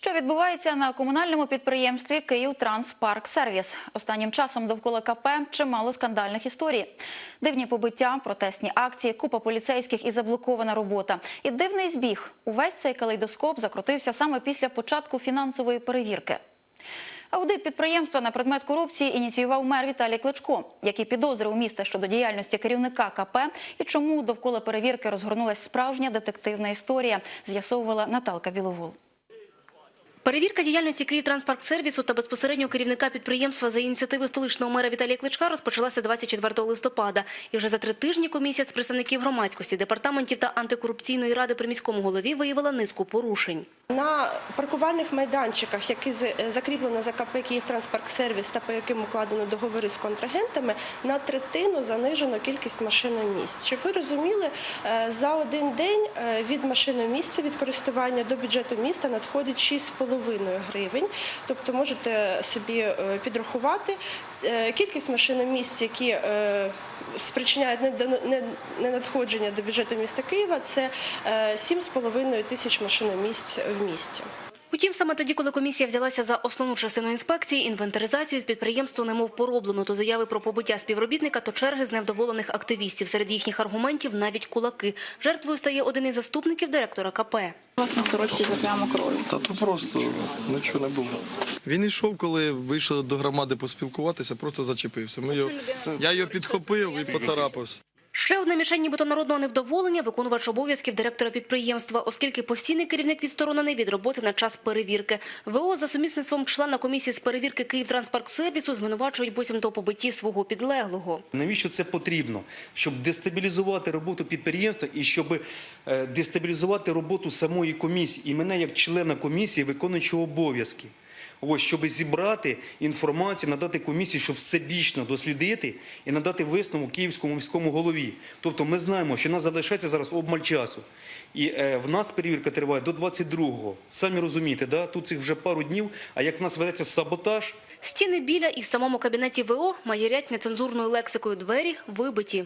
Що відбувається на комунальному підприємстві «Київтранспарксервіс»? Останнім часом довкола КП чимало скандальних історій. Дивні побиття, протестні акції, купа поліцейських і заблокована робота. І дивний збіг. Увесь цей калейдоскоп закрутився саме після початку фінансової перевірки. Аудит підприємства на предмет корупції ініціював мер Віталій Кличко, які підозри у міста щодо діяльності керівника КП і чому довкола перевірки розгорнулась справжня детективна історія, з'ясовувала Наталка Біловол. Перевірка діяльності «Київтранспарксервісу» та безпосередньо керівника підприємства за ініціативи столичного мера Віталія Кличка розпочалася 24 листопада. І вже за три тижні комісія з представників громадськості, департаментів та антикорупційної ради при міському голові виявила низку порушень. На паркувальних майданчиках, які з- закріплено за КП «Київтранспарксервіс» та по яким укладено договори з контрагентами, на третину занижено кількість машиномісць. Щоб ви розуміли, е, за один день е, від машиномісця, від користування до бюджету міста надходить 6,5 гривень. Тобто можете собі е, підрахувати Е, кількість машиномісць, які е, спричиняють ненадходження до бюджету міста Києва, це е, 7,5 тисяч машиномісць в місті. Утім, саме тоді, коли комісія взялася за основну частину інспекції, інвентаризацію з підприємства немов пороблено, то заяви про побиття співробітника, то черги з невдоволених активістів. Серед їхніх аргументів навіть кулаки. Жертвою стає один із заступників директора КП. Власне, сорочці за прямо. Та то просто нічого не було. Він йшов, коли вийшов до громади поспілкуватися, просто зачепився. Ми його, я його підхопив і поцарапався. Ще одна мішень нібито народного невдоволення – виконувач обов'язків директора підприємства, оскільки постійний керівник відсторонений від роботи на час перевірки. ВО за сумісництвом члена комісії з перевірки «Київтранспарксервісу» звинувачують буцімто побитті свого підлеглого. Навіщо це потрібно? Щоб дестабілізувати роботу підприємства і щоб е, дестабілізувати роботу самої комісії і мене як члена комісії, виконуючого обов'язки. Ось, щоб зібрати інформацію, надати комісії, щоб всебічно дослідити і надати висновок київському міському голові. Тобто ми знаємо, що нас залишається зараз обмаль часу. І е, в нас перевірка триває до 22-го. Самі розумієте, да? тут цих вже пару днів, а як в нас ведеться саботаж, Стіни біля і в самому кабінеті ВО майорять нецензурною лексикою двері вибиті.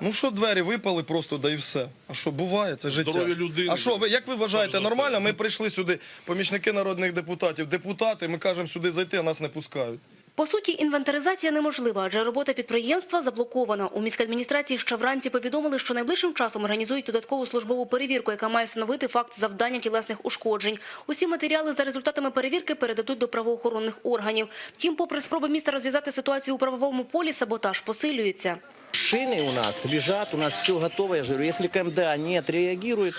Ну що двері випали просто, да і все. А що буває? Це життя. Здоров'я людини. А що ви як ви вважаєте, нормально? Ми прийшли сюди, помічники народних депутатів, депутати. Ми кажемо сюди зайти, а нас не пускають. По суті, інвентаризація неможлива, адже робота підприємства заблокована. У міськадміністрації ще вранці повідомили, що найближчим часом організують додаткову службову перевірку, яка має встановити факт завдання тілесних ушкоджень. Усі матеріали за результатами перевірки передадуть до правоохоронних органів. Втім, попри спроби міста розв'язати ситуацію у правовому полі, саботаж посилюється. Шины у нас лежат, у нас все готово. Я говорю, если КМДА не отреагирует,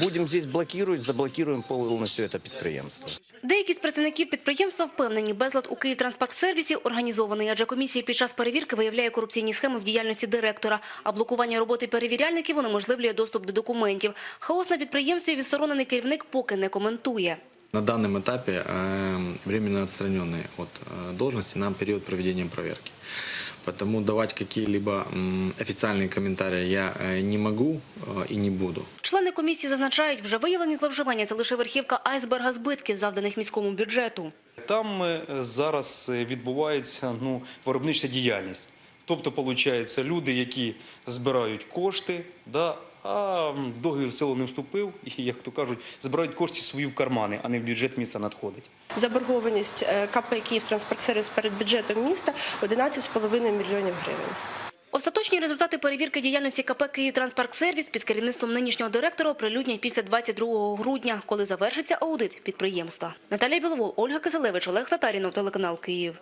будем здесь блокировать, заблокируем полностью это предприемство. Деякі з працівників підприємства впевнені, безлад у «Київтранспарксервісі» організований, адже комісія під час перевірки виявляє корупційні схеми в діяльності директора, а блокування роботи перевіряльників унеможливлює доступ до документів. Хаос на підприємстві відсторонений керівник поки не коментує. На данном этапе э, временно отстраненные от э, должности на период проведения проверки. Потому давать какие-либо м, официальные комментарии я э, не могу э, и не буду. Члени комісії зазначають, вже виявлені зловживання – це лише верхівка айсберга збитків, завданих міському бюджету. Там е, зараз е, відбувається ну, виробнича діяльність. Тобто, виходить, люди, які збирають кошти, да, а договір в село не вступив, і, як то кажуть, збирають кошти свої в кармани, а не в бюджет міста надходить. Заборгованість е, КП «Київтранспарксервіс» перед бюджетом міста 11,5 мільйонів гривень. Остаточні результати перевірки діяльності КП «Київтранспарксервіс» під керівництвом нинішнього директора оприлюднять після 22 грудня, коли завершиться аудит підприємства. Наталія Біловол, Ольга Киселевич, Олег Татарінов, телеканал «Київ».